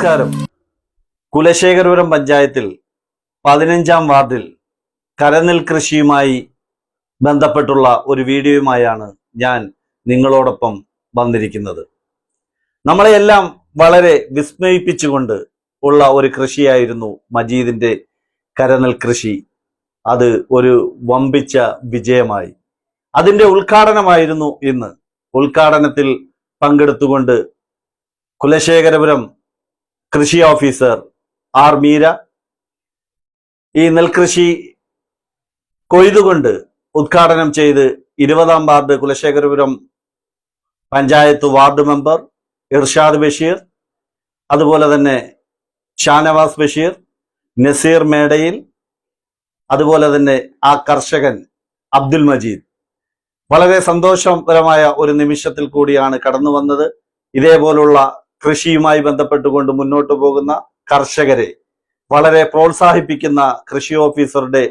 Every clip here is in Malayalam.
നമസ്കാരം. കുലശേഖരപുരം പഞ്ചായത്തിൽ പതിനഞ്ചാം വാർഡിൽ കരനെൽ കൃഷിയുമായി ബന്ധപ്പെട്ടുള്ള ഒരു വീഡിയോയുമായാണ് ഞാൻ നിങ്ങളോടൊപ്പം വന്നിരിക്കുന്നത്. നമ്മളെയെല്ലാം വളരെ വിസ്മയിപ്പിച്ചുകൊണ്ട് ഉള്ള ഒരു കൃഷിയായിരുന്നു മജീദിന്റെ കരനെൽ കൃഷി. അത് ഒരു വമ്പിച്ച വിജയമായി. അതിന്റെ ഉദ്ഘാടനമായിരുന്നു ഇന്ന്. ഉദ്ഘാടനത്തിൽ പങ്കെടുത്തുകൊണ്ട് കുലശേഖരപുരം കൃഷി ഓഫീസർ ആർ മീര. ഈ നെൽകൃഷി കൊയ്തുകൊണ്ട് ഉദ്ഘാടനം ചെയ്ത് ഇരുപതാം ward Kulasekharapuram panchayat ward member Irshad Basheer അതുപോലെ തന്നെ ഷാനവാസ് ബഷീർ നസീർ മേടയിൽ അതുപോലെ തന്നെ ആ കർഷകൻ അബ്ദുൽ മജീദ്. വളരെ സന്തോഷപരമായ ഒരു നിമിഷത്തിൽ കൂടിയാണ് കടന്നു വന്നത് ഇതേപോലുള്ള കൃഷിയുമായി ബന്ധപ്പെട്ടുകൊണ്ട് മുന്നോട്ട് പോകുന്ന കർഷകരെ വളരെ പ്രോത്സാഹിപ്പിക്കുന്ന കൃഷി ഓഫീസറുടെ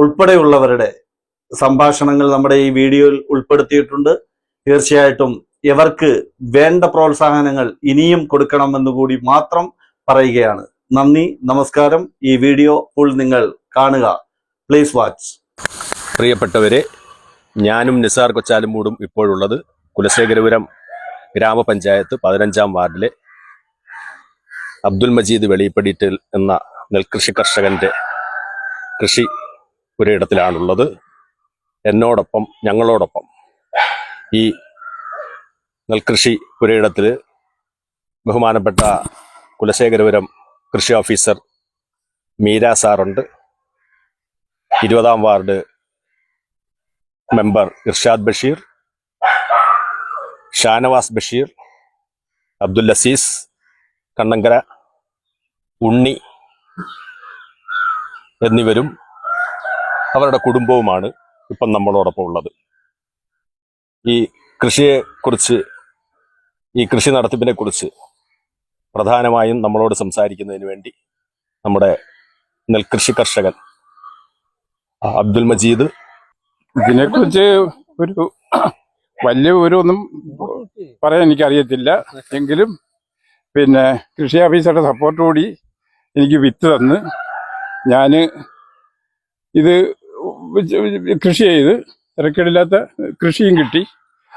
ഉൾപ്പെടെയുള്ളവരുടെ സംഭാഷണങ്ങൾ നമ്മുടെ ഈ വീഡിയോയിൽ ഉൾപ്പെടുത്തിയിട്ടുണ്ട്. തീർച്ചയായിട്ടും ഇവർക്ക് വേണ്ട പ്രോത്സാഹനങ്ങൾ ഇനിയും കൊടുക്കണമെന്ന് കൂടി മാത്രം പറയുകയാണ്. നന്ദി നമസ്കാരം. ഈ വീഡിയോ ഫുൾ നിങ്ങൾ കാണുക. പ്ലീസ് വാച്ച് പ്രിയപ്പെട്ടവരെ ഞാനും നിസാർ കൊച്ചാലുമൂടും ഇപ്പോഴുള്ളത് കുലശേഖരപുരം ഗ്രാമപഞ്ചായത്ത് പതിനഞ്ചാം വാർഡിലെ അബ്ദുൽ മജീദ് വെളിപ്പടിയിട്ടിൽ എന്ന നെൽകൃഷി കർഷകന്റെ കൃഷി പുരയിടത്തിലാണുള്ളത് എന്നോടൊപ്പം ഞങ്ങളോടൊപ്പം ഈ നെൽകൃഷി പുരയിടത്തിൽ ബഹുമാനപ്പെട്ട കുലശേഖരപുരം കൃഷി ഓഫീസർ മീര സാറുണ്ട്. ഇരുപതാം വാർഡ് മെമ്പർ ഇർഷാദ് ബഷീർ ഷാനവാസ് ബഷീർ അബ്ദുൽ അസീസ് കണ്ണങ്കര ഉണ്ണി എന്നിവരും അവരുടെ കുടുംബവുമാണ് ഇപ്പം നമ്മളോടൊപ്പം ഉള്ളത്. ഈ കൃഷിയെക്കുറിച്ച് ഈ കൃഷി നടത്തിപ്പിനെ കുറിച്ച് പ്രധാനമായും നമ്മളോട് സംസാരിക്കുന്നതിന് വേണ്ടി നമ്മുടെ നെൽകൃഷി കർഷകൻ അബ്ദുൽ മജീദ്. ഇതിനെക്കുറിച്ച് ഒരു വലിയ വിവരമൊന്നും പറയാൻ എനിക്കറിയത്തില്ല. എങ്കിലും പിന്നെ കൃഷി ഓഫീസറുടെ കൂടി എനിക്ക് വിത്ത് തന്ന് ഞാൻ ഇത് കൃഷി ചെയ്ത് തിരക്കേടില്ലാത്ത കൃഷിയും കിട്ടി.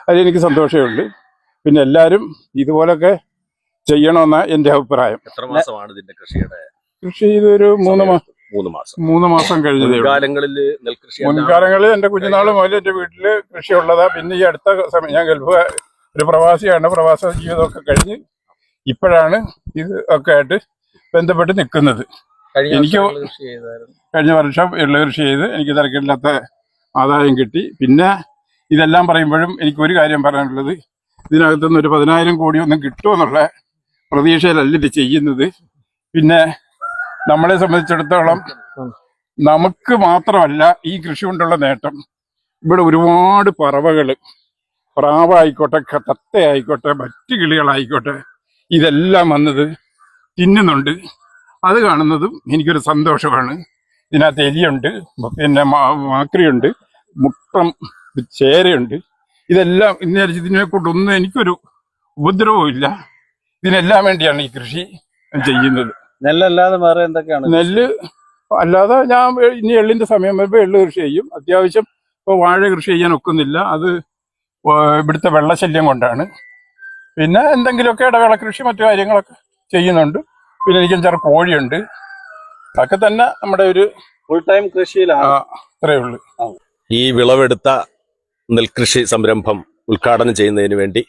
അതിലെനിക്ക് സന്തോഷമുണ്ട് പിന്നെ എല്ലാവരും ഇതുപോലൊക്കെ ചെയ്യണമെന്നാണ് എന്റെ അഭിപ്രായം. എത്ര മാസമാണ് ഇതിന്റെ കൃഷിയുടെ കൃഷി ചെയ്തൊരു മൂന്ന് മാസം മൂന്ന് മാസം. മൂന്ന് മാസം കഴിഞ്ഞു മുൻകാലങ്ങളിൽ നെൽകൃഷി മുൻകാലങ്ങളിൽ എന്റെ കുഞ്ഞുനാൾ മുതൽ എന്റെ വീട്ടിൽ കൃഷി ഉള്ളതാ പിന്നെ ഈ അടുത്ത സമയം ഞാൻ ഗൾഫ് ഒരു പ്രവാസിയാണ്. പ്രവാസ ജീവിതമൊക്കെ കഴിഞ്ഞ് ഇപ്പോഴാണ് ഇത് ഒക്കെ ആയിട്ട് ബന്ധപ്പെട്ട് നിൽക്കുന്നത്. എനിക്ക് കഴിഞ്ഞ വർഷം ഉള്ള കൃഷി ചെയ്ത് എനിക്ക് തിരക്കില്ലാത്ത ആദായം കിട്ടി. പിന്നെ ഇതെല്ലാം പറയുമ്പോഴും എനിക്ക് ഒരു കാര്യം പറയാനുള്ളത്. ഇതിനകത്തുനിന്ന് ഒരു പതിനായിരം കോടി ഒന്നും കിട്ടുമെന്നുള്ള പ്രതീക്ഷയിലല്ല ഇത് ചെയ്യുന്നത്. പിന്നെ നമ്മളെ സംബന്ധിച്ചിടത്തോളം നമുക്ക് മാത്രമല്ല ഈ കൃഷി കൊണ്ടുള്ള നേട്ടം. ഇവിടെ ഒരുപാട് പറവകൾ പ്രാവായിക്കോട്ടെ തത്തയായിക്കോട്ടെ മറ്റ് കിളികളായിക്കോട്ടെ ഇതെല്ലാം വന്നത് തിന്നുന്നുണ്ട്. അത് കാണുന്നതും എനിക്കൊരു സന്തോഷമാണ്. ഇതിനകത്ത് എലിയുണ്ട് പിന്നെ മാക്രിയുണ്ട് മുട്ടം ചേരയുണ്ട്. ഇതെല്ലാം ഇന്ന് ഇതിനെ കൊണ്ടൊന്നും എനിക്കൊരു ഉപദ്രവവും ഇല്ല ഇതിനെല്ലാം വേണ്ടിയാണ് ഈ കൃഷി ചെയ്യുന്നത്. നെല്ലല്ലാതെ വേറെ എന്തൊക്കെയാണ് നെല്ല് അല്ലാതെ ഞാൻ ഇനി എള്ളിന്റെ സമയം വരുമ്പോൾ എള്ള് കൃഷി ചെയ്യും. അത്യാവശ്യം ഇപ്പോൾ വാഴ കൃഷി ചെയ്യാൻ ഒക്കുന്നില്ല. അത് ഇവിടുത്തെ വെള്ളശല്യം കൊണ്ടാണ്. പിന്നെ എന്തെങ്കിലുമൊക്കെ ഇടവേള കൃഷി മറ്റു കാര്യങ്ങളൊക്കെ ചെയ്യുന്നുണ്ട്. പിന്നെ എനിക്ക് ചെറു കോഴിയുണ്ട്. അതൊക്കെ തന്നെ നമ്മുടെ ഒരു ഫുൾ ടൈം കൃഷിയിലാണ്. അത്രയേ ഉള്ളൂ. ഈ വിളവെടുത്ത നെൽകൃഷി സംരംഭം ഉദ്ഘാടനം ചെയ്യുന്നതിന് വേണ്ടി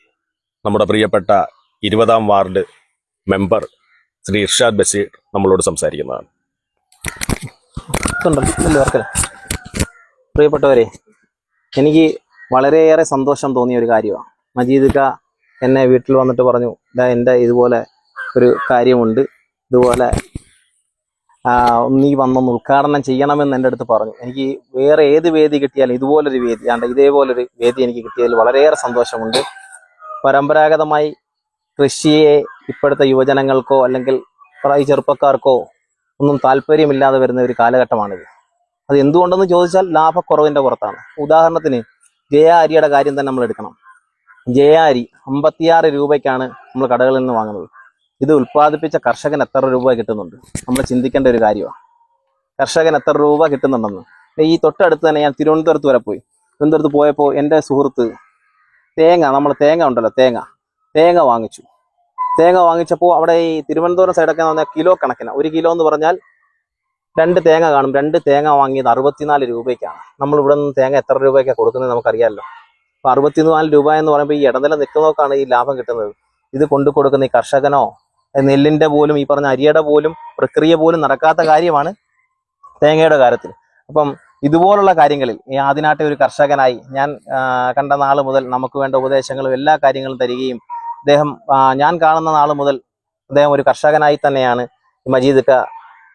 നമ്മുടെ പ്രിയപ്പെട്ട ഇരുപതാം വാർഡ് മെമ്പർ ശ്രീ ഇർഷാദ് ബഷീർ നമ്മളോട് സംസാരിക്കുന്നതാണ്. പ്രിയപ്പെട്ടവരെ എനിക്ക് വളരെയേറെ സന്തോഷം തോന്നിയ ഒരു കാര്യമാണ് മജീദ് ക എന്നെ വീട്ടിൽ വന്നിട്ട് പറഞ്ഞു ഇതാ എന്റെ ഇതുപോലെ ഒരു കാര്യമുണ്ട്. ഇതുപോലെ നീ വന്നൊന്ന് ഉദ്ഘാടനം ചെയ്യണമെന്ന് എന്റെ അടുത്ത് പറഞ്ഞു. എനിക്ക് വേറെ ഏത് വേദി കിട്ടിയാലും ഇതുപോലൊരു വേദി ആണ്ട് ഇതേപോലൊരു വേദി എനിക്ക് കിട്ടിയതിൽ വളരെയേറെ സന്തോഷമുണ്ട്. പരമ്പരാഗതമായി കൃഷിയെ ഇപ്പോഴത്തെ യുവജനങ്ങൾക്കോ അല്ലെങ്കിൽ ഈ ചെറുപ്പക്കാർക്കോ ഒന്നും താല്പര്യമില്ലാതെ വരുന്ന ഒരു കാലഘട്ടമാണിത്. അത് എന്തുകൊണ്ടെന്ന് ചോദിച്ചാൽ ലാഭക്കുറവിന്റെ പുറത്താണ്. ഉദാഹരണത്തിന് ജയ അരിയുടെ കാര്യം തന്നെ നമ്മൾ എടുക്കണം. ജയ അരി അമ്പത്തിയാറ് രൂപയ്ക്കാണ് നമ്മൾ കടകളിൽ നിന്ന് വാങ്ങുന്നത്. ഇത് ഉൽപ്പാദിപ്പിച്ച കർഷകൻ എത്ര രൂപ കിട്ടുന്നുണ്ട്? നമ്മൾ ചിന്തിക്കേണ്ട ഒരു കാര്യമാണ് കർഷകൻ എത്ര രൂപ കിട്ടുന്നുണ്ടെന്ന്. ഈ തൊട്ടടുത്ത് തന്നെ ഞാൻ തിരുവനന്തപുരത്ത് വരെ പോയി. തിരുവനന്തപുരത്ത് പോയപ്പോൾ എന്റെ സുഹൃത്ത് തേങ്ങ നമ്മൾ തേങ്ങ ഉണ്ടല്ലോ തേങ്ങ. തേങ്ങ വാങ്ങിച്ചു. തേങ്ങ വാങ്ങിച്ചപ്പോൾ അവിടെ ഈ തിരുവനന്തപുരം സൈഡൊക്കെ എന്ന് പറഞ്ഞാൽ കിലോ കണക്കിന്. ഒരു കിലോ എന്ന് പറഞ്ഞാൽ രണ്ട് തേങ്ങ കാണും. രണ്ട് തേങ്ങ വാങ്ങിയത് അറുപത്തിനാല് രൂപയ്ക്കാണ്. നമ്മൾ ഇവിടെ നിന്ന് തേങ്ങ എത്ര രൂപയ്ക്കാണ് കൊടുക്കുന്നത് നമുക്കറിയാമല്ലോ അപ്പൊ അറുപത്തിനാല് രൂപ എന്ന് പറയുമ്പോൾ ഈ ഇടനില നിൽക്കുന്നവർക്കാണ് ഈ ലാഭം കിട്ടുന്നത്. ഇത് കൊണ്ടു കൊടുക്കുന്ന ഈ കർഷകനോ നെല്ലിന്റെ പോലും ഈ പറഞ്ഞ അരിയുടെ പോലും പ്രക്രിയ പോലും നടക്കാത്ത കാര്യമാണ് തേങ്ങയുടെ കാര്യത്തിൽ. അപ്പം ഇതുപോലുള്ള കാര്യങ്ങളിൽ ഈ ആദിനാട്ടെ ഒരു കർഷകനായി ഞാൻ കണ്ട നാൾ മുതൽ നമുക്ക് വേണ്ട ഉപദേശങ്ങളും എല്ലാ കാര്യങ്ങളും തരികയും അദ്ദേഹം ഞാൻ കാണുന്ന നാൾ മുതൽ അദ്ദേഹം ഒരു കർഷകനായി തന്നെയാണ് മജീദക്ക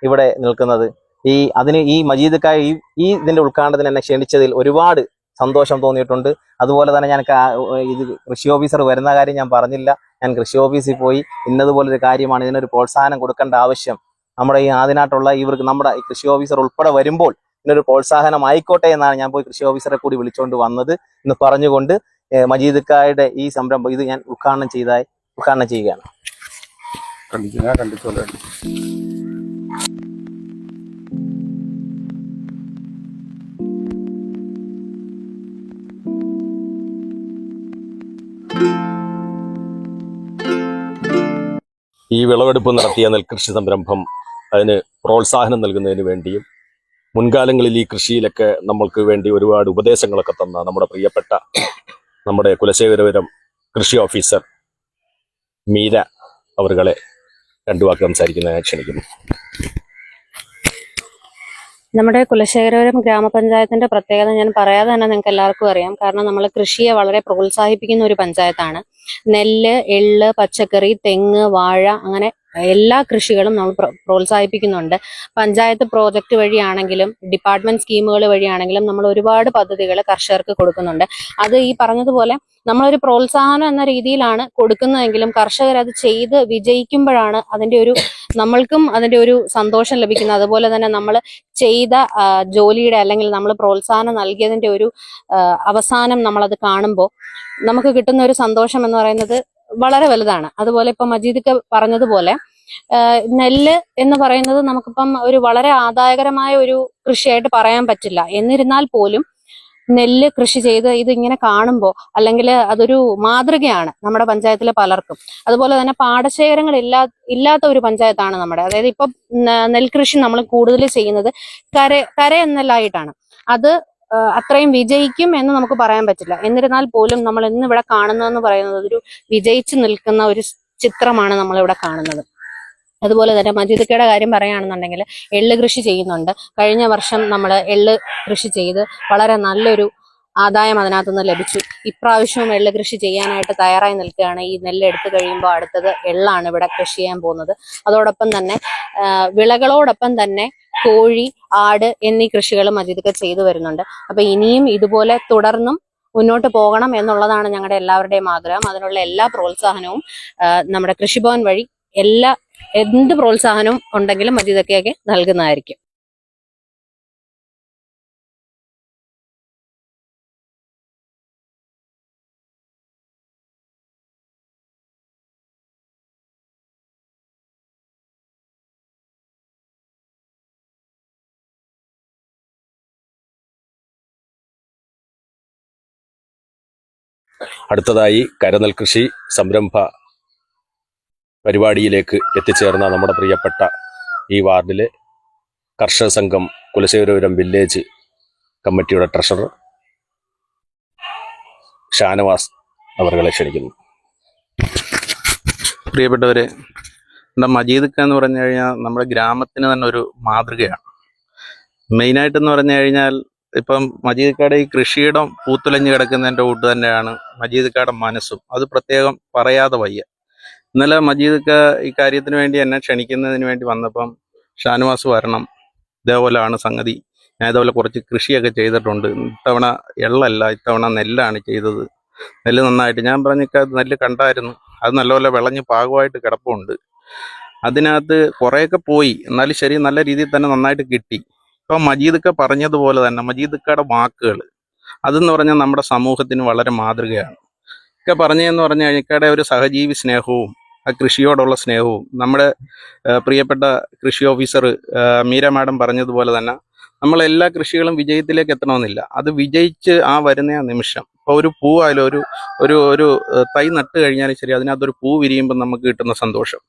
ഇവിടെ നിൽക്കുന്നത്. ഈ അതിന് ഈ മജീദ് ക ഈ ഈ ഇതിന്റെ ഉദ്ഘാടനത്തിന് എന്നെ ക്ഷണിച്ചതിൽ ഒരുപാട് സന്തോഷം തോന്നിയിട്ടുണ്ട്. അതുപോലെ തന്നെ ഞാൻ ഇത് കൃഷി ഓഫീസർ വരുന്ന കാര്യം ഞാൻ പറഞ്ഞില്ല. ഞാൻ കൃഷി ഓഫീസിൽ പോയി ഇന്നതുപോലൊരു കാര്യമാണ് ഇതിനൊരു പ്രോത്സാഹനം കൊടുക്കേണ്ട ആവശ്യം. നമ്മുടെ ഈ ആദിനാട്ടുള്ള ഇവർക്ക് നമ്മുടെ ഈ കൃഷി ഓഫീസർ ഉൾപ്പെടെ വരുമ്പോൾ ഇതിനൊരു പ്രോത്സാഹനം ആയിക്കോട്ടെ എന്നാണ് ഞാൻ പോയി കൃഷി ഓഫീസറെ കൂടി വിളിച്ചുകൊണ്ട് വന്നത് എന്ന് പറഞ്ഞുകൊണ്ട് ഏഹ് മജീദ് ക്കായുടെ ഈ സംരംഭം ഇത് ഞാൻ ഉദ്ഘാടനം ചെയ്തായി ഉദ്ഘാടനം ചെയ്യുകയാണ്. ഈ വിളവെടുപ്പ് നടത്തിയ നെൽകൃഷി സംരംഭം അതിന് പ്രോത്സാഹനം നൽകുന്നതിന് വേണ്ടിയും മുൻകാലങ്ങളിൽ ഈ കൃഷിയിലൊക്കെ നമ്മൾക്ക് വേണ്ടി ഒരുപാട് ഉപദേശങ്ങളൊക്കെ തന്ന നമ്മുടെ പ്രിയപ്പെട്ട നമ്മുടെ കുലശേഖരപുരം കൃഷി ഓഫീസർ മീര അവരുകളെ രണ്ടു വാക്ക് സംസാരിക്കുന്നതിനെ ക്ഷണിക്കുന്നു. നമ്മുടെ കുലശേഖരപുരം ഗ്രാമപഞ്ചായത്തിന്റെ പ്രത്യേകത ഞാൻ പറയാതെ തന്നെ നിങ്ങൾക്ക് എല്ലാവർക്കും അറിയാം. കാരണം നമ്മൾ കൃഷിയെ വളരെ പ്രോത്സാഹിപ്പിക്കുന്ന ഒരു പഞ്ചായത്താണ്. നെല്ല് എള്ള് പച്ചക്കറി തെങ്ങ് വാഴ അങ്ങനെ എല്ലാ കൃഷികളും നമ്മൾ പ്രോത്സാഹിപ്പിക്കുന്നുണ്ട്. പഞ്ചായത്ത് പ്രോജക്റ്റ് വഴിയാണെങ്കിലും ഡിപ്പാർട്ട്മെന്റ് സ്കീമുകൾ വഴിയാണെങ്കിലും നമ്മൾ ഒരുപാട് പദ്ധതികൾ കർഷകർക്ക് കൊടുക്കുന്നുണ്ട്. അത് ഈ പറഞ്ഞതുപോലെ നമ്മളൊരു പ്രോത്സാഹനം എന്ന രീതിയിലാണ് കൊടുക്കുന്നതെങ്കിലും കർഷകർ അത് ചെയ്ത് വിജയിക്കുമ്പോഴാണ് അതിന്റെ ഒരു നമ്മൾക്കും അതിന്റെ ഒരു സന്തോഷം ലഭിക്കുന്നത്. അതുപോലെ തന്നെ നമ്മൾ ചെയ്ത ജോലിയുടെ അല്ലെങ്കിൽ നമ്മൾ പ്രോത്സാഹനം നൽകിയതിന്റെ ഒരു അവസാനം നമ്മളത് കാണുമ്പോൾ നമുക്ക് കിട്ടുന്ന ഒരു സന്തോഷം എന്ന് പറയുന്നത് വളരെ വലുതാണ്. അതുപോലെ ഇപ്പൊ മജീദ് പറഞ്ഞതുപോലെ നെല്ല് എന്ന് പറയുന്നത് നമുക്കിപ്പം ഒരു വളരെ ആദായകരമായ ഒരു കൃഷിയായിട്ട് പറയാൻ പറ്റില്ല. എന്നിരുന്നാൽ പോലും നെല്ല് കൃഷി ചെയ്ത് ഇത് ഇങ്ങനെ കാണുമ്പോൾ അല്ലെങ്കിൽ അതൊരു മാതൃകയാണ് നമ്മുടെ പഞ്ചായത്തിലെ പലർക്കും. അതുപോലെ തന്നെ പാടശേഖരങ്ങൾ ഇല്ലാ ഇല്ലാത്ത ഒരു പഞ്ചായത്താണ് നമ്മുടെ. അതായത് ഇപ്പം നെൽകൃഷി നമ്മൾ കൂടുതൽ ചെയ്യുന്നത് കര കര എന്നെല്ലായിട്ടാണ്. അത് അത്രയും വിജയിക്കും എന്ന് നമുക്ക് പറയാൻ പറ്റില്ല. എന്നിരുന്നാൽ പോലും നമ്മൾ ഇന്ന് ഇവിടെ കാണുന്നതെന്ന് പറയുന്നത് ഒരു വിജയിച്ചു നിൽക്കുന്ന ഒരു ചിത്രമാണ് നമ്മൾ ഇവിടെ കാണുന്നത്. അതുപോലെ തന്നെ മജീദക്കയുടെ കാര്യം പറയുകയാണെന്നുണ്ടെങ്കിൽ എള്ള് കൃഷി ചെയ്യുന്നുണ്ട്. കഴിഞ്ഞ വർഷം നമ്മൾ എള്ള് കൃഷി ചെയ്ത് വളരെ നല്ലൊരു ആദായം അതിനകത്തു നിന്ന് ലഭിച്ചു. ഇപ്രാവശ്യവും എള്ള് കൃഷി ചെയ്യാനായിട്ട് തയ്യാറായി നിൽക്കുകയാണ്. ഈ നെല്ല് എടുത്തു കഴിയുമ്പോൾ അടുത്തത് എള്ളാണ് ഇവിടെ കൃഷി ചെയ്യാൻ പോകുന്നത്. അതോടൊപ്പം തന്നെ വിളകളോടൊപ്പം തന്നെ കോഴി ആട് എന്നീ കൃഷികളും മജീദൊക്കെ ചെയ്തു വരുന്നുണ്ട്. അപ്പൊ ഇനിയും ഇതുപോലെ തുടർന്നും മുന്നോട്ട് പോകണം എന്നുള്ളതാണ് ഞങ്ങളുടെ എല്ലാവരുടെയും ആഗ്രഹം. അതിനുള്ള എല്ലാ പ്രോത്സാഹനവും നമ്മുടെ കൃഷിഭവൻ വഴി എല്ലാ എന്ത് പ്രോത്സാഹനവും ഉണ്ടെങ്കിലും മജീദൊക്കെയൊക്കെ നൽകുന്നതായിരിക്കും. അടുത്തതായി കരനൽ കൃഷി സംരംഭ പരിപാടിയിലേക്ക് എത്തിച്ചേർന്ന നമ്മുടെ പ്രിയപ്പെട്ട ഈ വാർഡിലെ കർഷക സംഘം കുലശേഖരപുരം വില്ലേജ് കമ്മിറ്റിയുടെ ട്രഷറർ ഷാനവാസ് അവരെ ക്ഷണിക്കുന്നു. പ്രിയപ്പെട്ടവരെ നമ്മുടെ മജീദ് എന്ന് പറഞ്ഞു കഴിഞ്ഞാൽ നമ്മുടെ ഗ്രാമത്തിന് തന്നെ ഒരു മാതൃകയാണ്. മെയിനായിട്ടെന്ന് പറഞ്ഞു കഴിഞ്ഞാൽ ഇപ്പം മജീദ്ക്കാട് ഈ കൃഷിയിടം പൂത്തുലഞ്ഞ് കിടക്കുന്നതിന്റെ കൂട്ട് തന്നെയാണ് മജീദ്ക്കാട് മനസ്സും. അത് പ്രത്യേകം പറയാതെ വയ്യ. ഇന്നലെ മജീദ്ക്ക ഈ കാര്യത്തിന് വേണ്ടി എന്നെ ക്ഷണിക്കുന്നതിന് വേണ്ടി വന്നപ്പം ഷാനുവാസ് വരണം ഇതേപോലെയാണ് സംഗതി. ഞാൻ ഇതേപോലെ കുറച്ച് കൃഷിയൊക്കെ ചെയ്തിട്ടുണ്ട്. ഇത്തവണ എള്ളല്ല ഇത്തവണ നെല്ലാണ് ചെയ്തത്. നെല്ല് നന്നായിട്ട് ഞാൻ പറഞ്ഞിക്ക നെല്ല് കണ്ടായിരുന്നു. അത് നല്ലപോലെ വിളഞ്ഞ് പാകമായിട്ട് കിടപ്പുണ്ട്. അതിനകത്ത് കുറേയൊക്കെ പോയി. എന്നാലും ശരി നല്ല രീതിയിൽ തന്നെ നന്നായിട്ട് കിട്ടി. ഇപ്പം മജീദൊക്കെ പറഞ്ഞതുപോലെ തന്നെ മജീദക്കയുടെ വാക്കുകൾ അതെന്ന് പറഞ്ഞാൽ നമ്മുടെ സമൂഹത്തിന് വളരെ മാതൃകയാണ്. ഒക്കെ പറഞ്ഞതെന്ന് പറഞ്ഞു കഴിഞ്ഞാൽ ഒരു സഹജീവി സ്നേഹവും ആ കൃഷിയോടുള്ള സ്നേഹവും നമ്മുടെ പ്രിയപ്പെട്ട കൃഷി ഓഫീസർ മീര മാഡം പറഞ്ഞതുപോലെ തന്നെ നമ്മൾ എല്ലാ കൃഷികളും വിജയത്തിലേക്ക് എത്തണമെന്നില്ല. അത് വിജയിച്ച് ആ വരുന്ന ആ നിമിഷം. ഇപ്പോൾ ഒരു പൂവായാലും ഒരു ഒരു ഒരു തൈ നട്ട് കഴിഞ്ഞാലും ശരി അതിനകത്തൊരു പൂ വിരിയുമ്പോൾ നമുക്ക് കിട്ടുന്ന സന്തോഷം.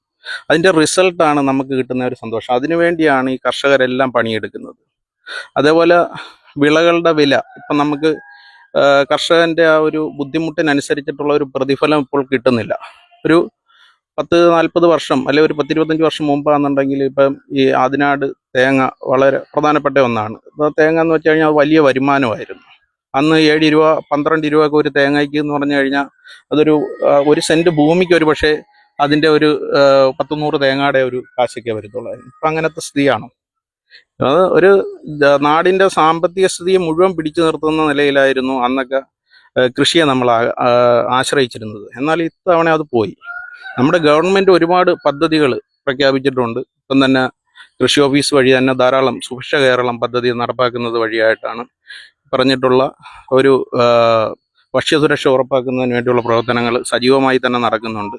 അതിന്റെ റിസൾട്ടാണ് നമുക്ക് കിട്ടുന്ന ഒരു സന്തോഷം. അതിനുവേണ്ടിയാണ് ഈ കർഷകരെല്ലാം പണിയെടുക്കുന്നത്. അതേപോലെ വിളകളുടെ വില. ഇപ്പം നമുക്ക് കർഷകന്റെ ആ ഒരു ബുദ്ധിമുട്ടിനനുസരിച്ചിട്ടുള്ള ഒരു പ്രതിഫലം ഇപ്പോൾ കിട്ടുന്നില്ല. ഒരു പത്ത് നാൽപ്പത് വർഷം അല്ലെ ഒരു പത്തിരുപത്തഞ്ച് വർഷം മുമ്പാണെന്നുണ്ടെങ്കിൽ ഇപ്പം ഈ ആദിനാട് തേങ്ങ വളരെ പ്രധാനപ്പെട്ട ഒന്നാണ്. തേങ്ങ എന്ന് വെച്ച് കഴിഞ്ഞാൽ വലിയ വരുമാനമായിരുന്നു. അന്ന് ഏഴ് രൂപ പന്ത്രണ്ട് രൂപ ഒക്കെ ഒരു തേങ്ങയ്ക്ക് എന്ന് പറഞ്ഞു കഴിഞ്ഞാൽ അതൊരു ഒരു സെന്റ് ഭൂമിക്ക് ഒരു പക്ഷേ അതിന്റെ ഒരു പത്തുനൂറ് പത്ത് തേങ്ങയുടെ ഒരു കാശൊക്കെ വരുത്തുള്ളൂ ഇപ്പം അങ്ങനത്തെ സ്ഥിതിയാണ്. അത് ഒരു നാടിന്റെ സാമ്പത്തിക സ്ഥിതിയെ മുഴുവൻ പിടിച്ചു നിർത്തുന്ന നിലയിലായിരുന്നു അന്നൊക്കെ കൃഷിയെ നമ്മൾ ആശ്രയിച്ചിരുന്നത്. എന്നാൽ ഇത്തവണ അത് പോയി. നമ്മുടെ ഗവൺമെന്റ് ഒരുപാട് പദ്ധതികൾ പ്രഖ്യാപിച്ചിട്ടുണ്ട്. ഇപ്പം തന്നെ കൃഷി ഓഫീസ് വഴി തന്നെ ധാരാളം സുഭിക്ഷ കേരളം പദ്ധതി നടപ്പാക്കുന്നത് വഴിയായിട്ടാണ് പറഞ്ഞിട്ടുള്ള ഒരു ഭക്ഷ്യസുരക്ഷ ഉറപ്പാക്കുന്നതിന് വേണ്ടിയുള്ള പ്രവർത്തനങ്ങൾ സജീവമായി തന്നെ നടക്കുന്നുണ്ട്.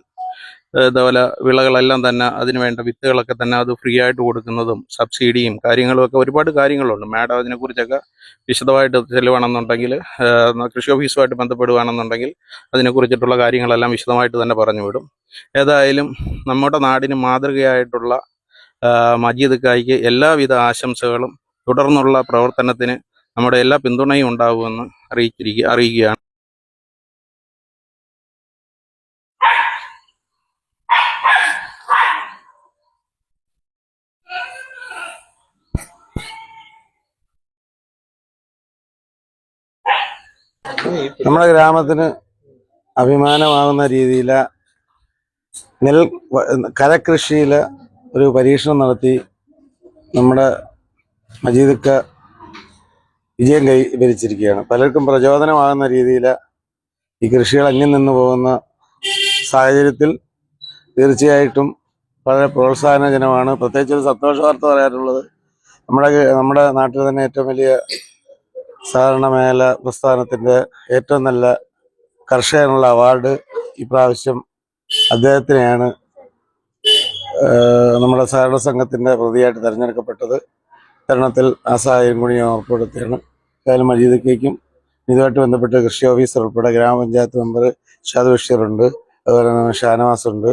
ഇതേപോലെ വിളകളെല്ലാം തന്നെ അതിന് വേണ്ട വിത്തുകളൊക്കെ തന്നെ അത് ഫ്രീ ആയിട്ട് കൊടുക്കുന്നതും സബ്സിഡിയും കാര്യങ്ങളും ഒക്കെ ഒരുപാട് കാര്യങ്ങളുണ്ട്. മാഡം അതിനെക്കുറിച്ചൊക്കെ വിശദമായിട്ട് ചെല്ലുവാണെന്നുണ്ടെങ്കിൽ കൃഷി ഓഫീസുമായിട്ട് ബന്ധപ്പെടുകയാണെന്നുണ്ടെങ്കിൽ അതിനെക്കുറിച്ചിട്ടുള്ള കാര്യങ്ങളെല്ലാം വിശദമായിട്ട് തന്നെ പറഞ്ഞു വിടും ഏതായാലും നമ്മുടെ നാടിന് മാതൃകയായിട്ടുള്ള മജീദ് കായ്ക്ക് എല്ലാവിധ ആശംസകളും തുടർന്നുള്ള പ്രവർത്തനത്തിന് നമ്മുടെ എല്ലാ പിന്തുണയും ഉണ്ടാവുമെന്ന് അറിയിച്ചിരിക്കുക അറിയിക്കുകയാണ്. നമ്മുടെ ഗ്രാമത്തിന് അഭിമാനമാകുന്ന രീതിയിൽ നെൽ കരകൃഷിയിൽ ഒരു പരീക്ഷണം നടത്തി നമ്മുടെ മജീദക്ക വിജയം കൈവരിച്ചിരിക്കുകയാണ് പലർക്കും പ്രചോദനമാകുന്ന രീതിയിൽ ഈ കൃഷികൾ അന്യം നിന്ന് പോകുന്ന സാഹചര്യത്തിൽ തീർച്ചയായിട്ടും വളരെ പ്രോത്സാഹനജനമാണ്. പ്രത്യേകിച്ച് ഒരു സന്തോഷ വാർത്ത നമ്മുടെ നമ്മുടെ നാട്ടിൽ തന്നെ ഏറ്റവും വലിയ സഹകരണ മേഖല പ്രസ്ഥാനത്തിന്റെ ഏറ്റവും നല്ല കർഷകനുള്ള അവാർഡ് ഇപ്രാവശ്യം അദ്ദേഹത്തിനെയാണ് നമ്മുടെ സഹകരണ സംഘത്തിന്റെ പ്രതിയായിട്ട് തിരഞ്ഞെടുക്കപ്പെട്ടത്. തരണത്തിൽ ആ സഹായം കൂടി ഞാൻ ഉറപ്പുവരുത്തിയാണ് ഏതായാലും മജീദക്കേക്കും ഇതുമായിട്ട് ബന്ധപ്പെട്ട് കൃഷി ഓഫീസർ ഉൾപ്പെടെ ഗ്രാമപഞ്ചായത്ത് മെമ്പർ ഷാദ് ബഷീറുണ്ട് അതുപോലെ തന്നെ ഷാനവാസ് ഉണ്ട്.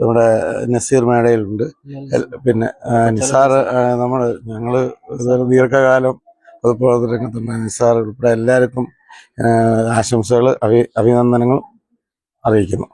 നമ്മുടെ നസീർ മേടയിലുണ്ട് പിന്നെ നിസാർ നമ്മൾ ഞങ്ങൾ ദീർഘകാലം പൊതുപ്രവർത്തന രംഗത്തുണ്ട് നിസാർ ഉൾപ്പെടെ എല്ലാവർക്കും ആശംസകൾ അഭി അഭിനന്ദനങ്ങൾ അറിയിക്കുന്നു.